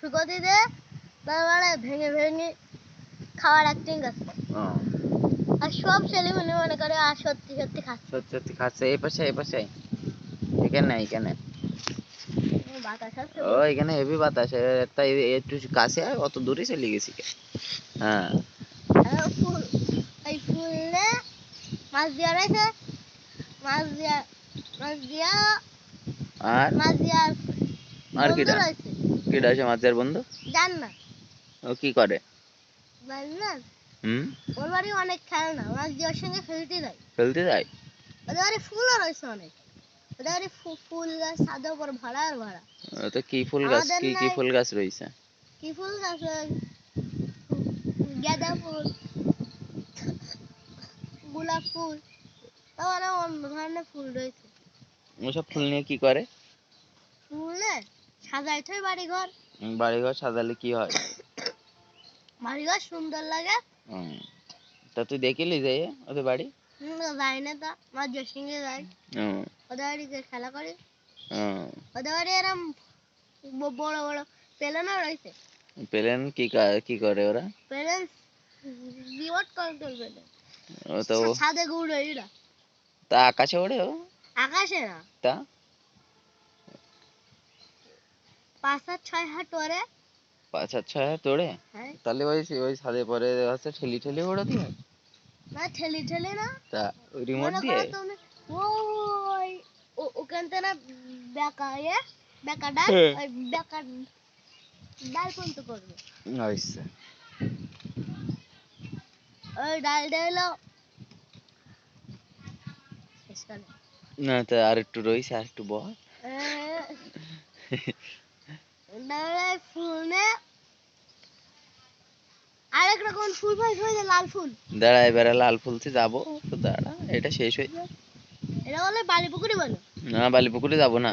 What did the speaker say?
দে তারপরে ভেঙে ভেঙে খাওয়ার অ্যাক্টিং আর সব ছেলে মনে মনে করে আর সত্যি সত্যি খাচ্ছে। সত্যি সত্যি খাচ্ছে। এই পাশে এই পাশে। এখানে এখানে। ও এখানে হেভি বাতাস। একটু কাছে আয়, অত দূরে চলে গেছি। কে? হ্যাঁ ফুল এই ফুলে মাছ দিয়া রয়েছে। মাছ দিয়া মাছ দিয়া আর? মাছ দিয়া আর কিটা রয়েছে। আছে মাছের বন্ধু? জান না ও কি করে? হুম? ওর বাড়ি অনেক খেলনা সঙ্গে খেলতে যায়। ফেলতে যায়? ওদের বাড়ি ফুলও রয়েছে অনেক। ওদের বাড়ি ফুল গাছ ছাদের উপর ভরা আর ও তো কি ফুল গাছ? কি কি ফুল গাছ রয়েছে? কি ফুল গাছ? গাঁদা ফুল গোলাপ ফুল তারপরে অন্য ধরনের ফুল রয়েছে। ওসব ফুল নিয়ে কি করে? সাজাই থই বাড়ি ঘর বাড়িঘর সাজালে কি হয়? বাড়ি ঘর সুন্দর লাগে। তা তুই দেখিলি যে ওদের বাড়ি? যাই না তা। মাঝের সঙ্গে যাই। ওদের বাড়িতে খেলা করি। ওদের বাড়ি এরম বড় বড় পেলেনও রয়েছে পেলেন কি কি করে ওরা? পেলেন রিমোট কন্ট্রোল পেলেন। ও তো ঘুরে এরা তা আকাশে ওড়ে ও? আকাশে না। তা? পাঁচ হাত ছয় হাত ওরে পাঁচ হাত ছয় হাত ওড়ে? হ্যাঁ। তাহলে ওই ওই ছাদে পরে হচ্ছে ঠেলি না ঠেলি ঠেলি না। তা রিমোট দিয়ে? ওই ওখান থেকে না বেকা ইয়ে বেকা ডাল হ্যাঁ। ওই বেকা ডাল পর্যন্ত করবে। আচ্ছা ওই ডালটা হলো না তা আর একটু রয়েছে আর একটু বল। ডালে ফুলে। আরেক রকম ফুল পাই হয়ে লাল ফুল। দাঁড়া এবারে লাল ফুলতে যাব। তো দাঁড়া এটা শেষ হয়ে যায় এটা বলে বালি পুকুরি বলো। না বালি পুকুরে যাব না।